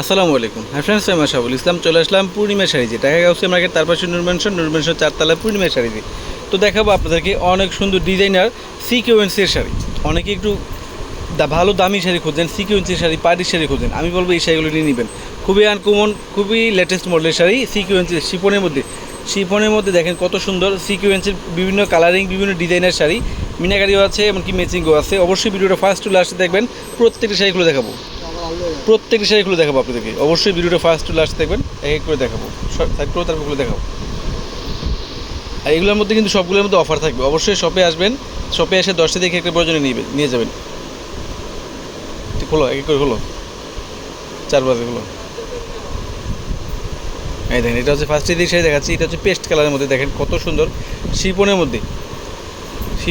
আসসালামু আলাইকুম। হ্যাঁ ফ্রেন্ডস আমি আশাবুল ইসলাম, চলে আসলাম পূর্ণিমা শাড়িতে। টাকা গাউসি মার্কেট তার পাশে নুরমেনশন নুরমেনশন চারতলা পূর্ণিমা শাড়িতে। তো দেখাবো আপনাদেরকে অনেক সুন্দর ডিজাইনার সিকিউয়েন্সের শাড়ি। অনেকে একটু ভালো দামি শাড়ি খুঁজছেন সিকিউয়েন্সের শাড়ি পার্টির শাড়ি খুঁজছেন আমি বলব এই শাড়িগুলো নিয়ে নেবেন। খুবই আনকমন খুবই লেটেস্ট মডেলের শাড়ি সিকিউয়েন্সের শিপনের মধ্যে। শিপনের মধ্যে দেখেন কত সুন্দর সিকিউয়েন্সের বিভিন্ন কালারিং বিভিন্ন ডিজাইনের শাড়ি। মিনাকারিও আছে, এমনকি ম্যাচিংও আছে। অবশ্যই ভিডিওটা ফার্স্ট টু লাস্টে দেখবেন। প্রত্যেকটা শাড়িগুলো দেখাবো। প্রত্যেকটা শাড়িগুলো দেখাবো আপনাদেরকে। অবশ্যই ভিডিওটা ফার্স্ট টু লাস্ট দেখবেন, এক এক করে দেখাবো। করে তারপরগুলো দেখাবো। আর এগুলোর মধ্যে কিন্তু সবগুলোর মধ্যে অফার থাকবে। অবশ্যই শপে আসবেন শপে এসে দশটা দেখে একটা প্রয়োজনে নিয়ে নিয়ে যাবেন। হলো এক এক করে হলো চার বাজে হলো এই দেখেন, এটা হচ্ছে ফার্স্টে দিয়ে শাড়ি দেখাচ্ছি, এটা হচ্ছে পেস্ট কালারের মধ্যে দেখেন কত সুন্দর। শিপনের মধ্যে।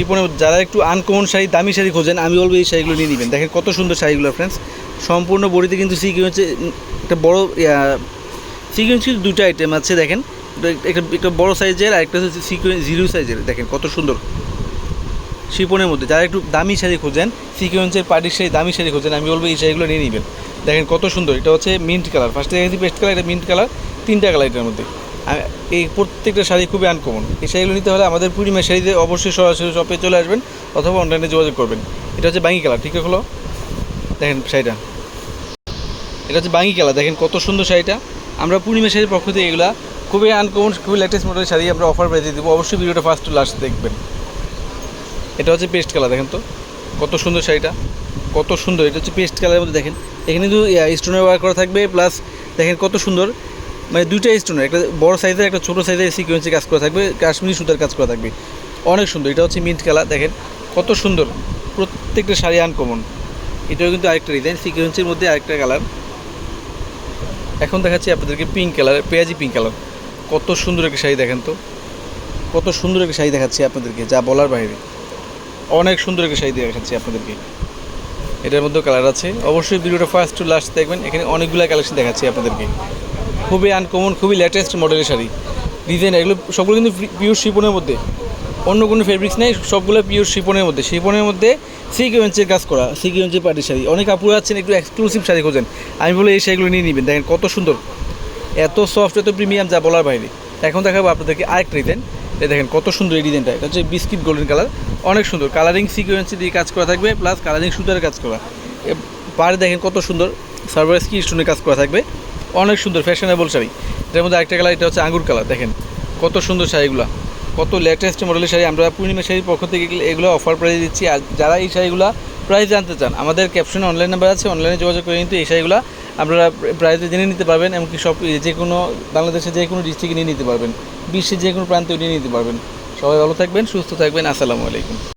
মধ্যে যারা একটু আনকমন শাড়ি, দামি শাড়ি খোঁজেন, আমি বলব এই শাড়িগুলো নিয়ে নেবেন। দেখেন কত সুন্দর শাড়িগুলো ফ্রেন্ডস সম্পূর্ণ বডিতে কিন্তু সিকি হচ্ছে, একটা বড় সিকুয়েন্স কিন্তু দুটো আইটেম আছে, দেখেন। একটা- একটা বড় সাইজের আর একটা হচ্ছে সিকুয়েন্স জিরো সাইজের দেখেন কত সুন্দর। শিপনের মধ্যে যারা একটু দামি শাড়ি খোঁজেন সিকুয়েন্সের পার্টির শাড়ি, দামি শাড়ি খোঁজেন, আমি বলব এই শাড়িগুলো নিয়ে নেবেন। দেখেন কত সুন্দর, এটা হচ্ছে মিন্ট কালার ফার্স্টে দেখেছি পেস্ট কালার এটা মিন্ট কালার তিনটা কালার এটার মধ্যে। এই প্রত্যেকটা শাড়ি খুবই আনকমন এই শাড়িগুলো নিতে হলে আমাদের পূর্ণিমা শাড়িতে অবশ্যই সরাসরি শপে চলে আসবেন অথবা অনলাইনে যোগাযোগ করবেন। এটা হচ্ছে বাঙ্গি কালার ঠিক হলো দেখেন শাড়িটা। এটা হচ্ছে বাঙ্গি কালার দেখেন কত সুন্দর শাড়িটা। আমরা পূর্ণিমা শাড়ির পক্ষ থেকে এগুলা খুবই আনকমন খুবই লেটেস্ট মডেলের শাড়ি আমরা অফার প্রাইসে দেবো। অবশ্যই ভিডিওটা ফার্স্ট টু লাস্ট দেখবেন। এটা হচ্ছে পেস্ট কালার দেখেন তো। কত সুন্দর শাড়িটা। কত সুন্দর, এটা হচ্ছে পেস্ট কালারের মধ্যে দেখেন। এখানে কিন্তু স্টোনের ওয়ার্ক করা থাকবে প্লাস দেখেন কত সুন্দর। মানে দুইটা স্টোনের একটা বড় সাইজের একটা ছোটো সাইজের সিকোয়েন্সে কাজ করা থাকবে, কাশ্মীরি সুতার কাজ করা থাকবে। অনেক সুন্দর, এটা হচ্ছে মিন্ট কালার দেখেন, কত সুন্দর, প্রত্যেকটা শাড়ি আনকমন এটাও কিন্তু আরেকটা ডিজাইন সিকোয়েন্সের মধ্যে আরেকটা কালার এখন দেখাচ্ছি আপনাদেরকে পিঙ্ক কালার পেঁয়াজি পিঙ্ক কালার কত সুন্দর একটা শাড়ি দেখেন তো। কত সুন্দর একটা শাড়ি দেখাচ্ছি আপনাদেরকে, যা বলার বাইরে। অনেক সুন্দর একটা শাড়ি দেখাচ্ছি আপনাদেরকে। এটার মধ্যেও কালার আছে। অবশ্যই ভিডিওটা ফার্স্ট টু লাস্ট দেখবেন, এখানে অনেকগুলো কালেকশন দেখাচ্ছি আপনাদেরকে। খুবই আনকমন খুবই লেটেস্ট মডেলের শাড়ি। ডিজাইন এগুলো সবগুলো কিন্তু পিওর শিপনের মধ্যে। অন্য কোনো ফেব্রিক্স নেই, সবগুলো পিওর শিপনের মধ্যে। শিপনের মধ্যে সিকিউয়েন্সের কাজ করা সিকিউয়েন্সের পার্টির শাড়ি। অনেক আপুরা আছেন, একটু এক্সক্লুসিভ শাড়ি খোঁজেন। আমি বলে এই শাড়িগুলো নিয়ে নেবেন। দেখেন কত সুন্দর। এত সফট এত প্রিমিয়াম যা বলার বাইরে। এখন দেখাবো আপনাদেরকে আরেকটা ডিজাইন এটা দেখেন কত সুন্দর এই ডিজাইনটা এটা হচ্ছে বিস্কিট গোল্ডেন কালার অনেক সুন্দর। কালারিং সিকুয়েন্সি দিয়ে কাজ করা থাকবে প্লাস কালারিং সুতার কাজ করা। পাড়ে দেখেন কত সুন্দর। সার্ভার স্কি স্টোনের কাজ করা থাকবে। অনেক সুন্দর ফ্যাশনেবল শাড়ি। এটার মধ্যে আরেকটা কালার এটা হচ্ছে আঙ্গুর কালার দেখেন। কত সুন্দর শাড়িগুলো কত লেটেস্ট মডেলের শাড়ি। আমরা পূর্ণিমা শাড়ির পক্ষ থেকে এগুলো- অফার প্রাইস দিচ্ছি। আর যারা এই শাড়িগুলো প্রাইস জানতে চান, আমাদের ক্যাপশনে অনলাইন নাম্বার আছে। অনলাইনে যোগাযোগ করে কিন্তু এই শাড়িগুলো আপনারা প্রাইসে জেনে নিতে পারবেন এমনকি সব যে কোনো বাংলাদেশের যে কোনো ডিস্ট্রিক্টে নিয়ে নিতে পারবেন। বিশ্বের যে কোনো প্রান্তে নিয়ে নিতে পারবেন। সবাই ভালো থাকবেন, সুস্থ থাকবেন। আসসালামু আলাইকুম।